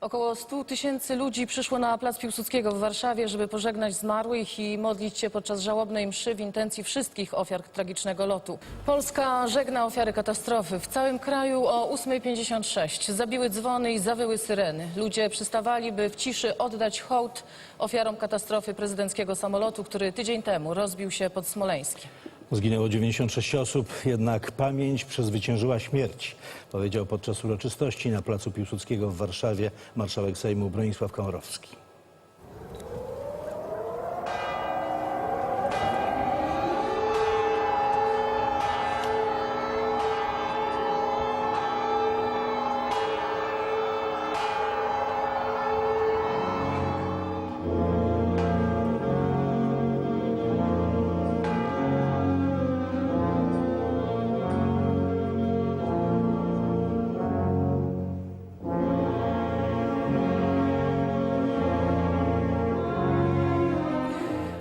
Około 100 tysięcy ludzi przyszło na Plac Piłsudskiego w Warszawie, żeby pożegnać zmarłych i modlić się podczas żałobnej mszy w intencji wszystkich ofiar tragicznego lotu. Polska żegna ofiary katastrofy. W całym kraju o 8.56 zabiły dzwony i zawyły syreny. Ludzie przystawali, by w ciszy oddać hołd ofiarom katastrofy prezydenckiego samolotu, który tydzień temu rozbił się pod Smoleńskiem. Zginęło 96 osób, jednak pamięć przezwyciężyła śmierć, powiedział podczas uroczystości na Placu Piłsudskiego w Warszawie marszałek Sejmu Bronisław Komorowski.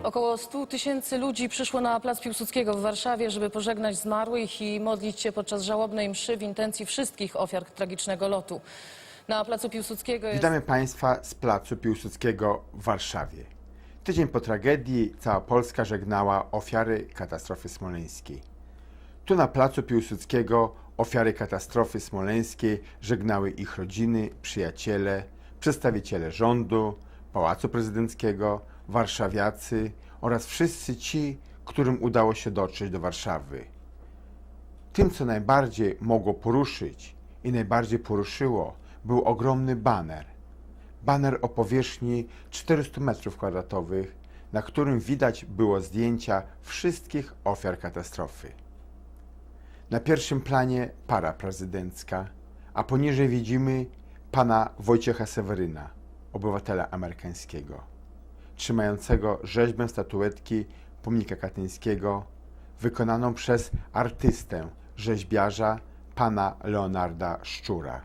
Około 100 tysięcy ludzi przyszło na Plac Piłsudskiego w Warszawie, żeby pożegnać zmarłych i modlić się podczas żałobnej mszy w intencji wszystkich ofiar tragicznego lotu. Na Placu Piłsudskiego jest... Witamy Państwa z Placu Piłsudskiego w Warszawie. Tydzień po tragedii cała Polska żegnała ofiary katastrofy smoleńskiej. Tu na Placu Piłsudskiego ofiary katastrofy smoleńskiej żegnały ich rodziny, przyjaciele, przedstawiciele rządu, Pałacu Prezydenckiego, warszawiacy oraz wszyscy ci, którym udało się dotrzeć do Warszawy. Tym, co najbardziej mogło poruszyć i najbardziej poruszyło, był ogromny baner. Baner o powierzchni 400 m2, na którym widać było zdjęcia wszystkich ofiar katastrofy. Na pierwszym planie para prezydencka, a poniżej widzimy pana Wojciecha Seweryna, obywatela amerykańskiego, trzymającego rzeźbę statuetki pomnika katyńskiego, wykonaną przez artystę, rzeźbiarza, pana Leonarda Szczura,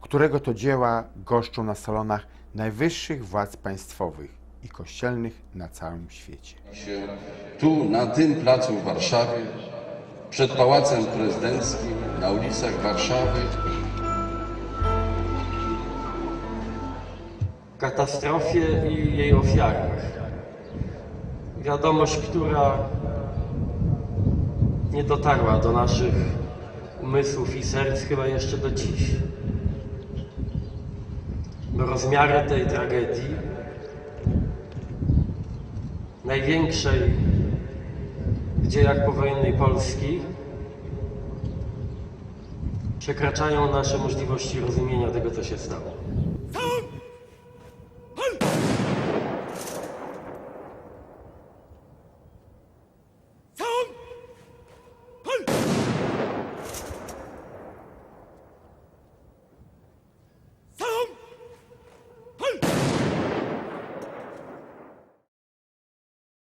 którego to dzieła goszczą na salonach najwyższych władz państwowych i kościelnych na całym świecie. tu, na tym placu w Warszawie, przed Pałacem Prezydenckim, na ulicach Warszawy, katastrofie i jej ofiarach. Wiadomość, która nie dotarła do naszych umysłów i serc chyba jeszcze do dziś. Bo rozmiary tej tragedii, największej w dziejach powojennej Polski, przekraczają nasze możliwości rozumienia tego, co się stało.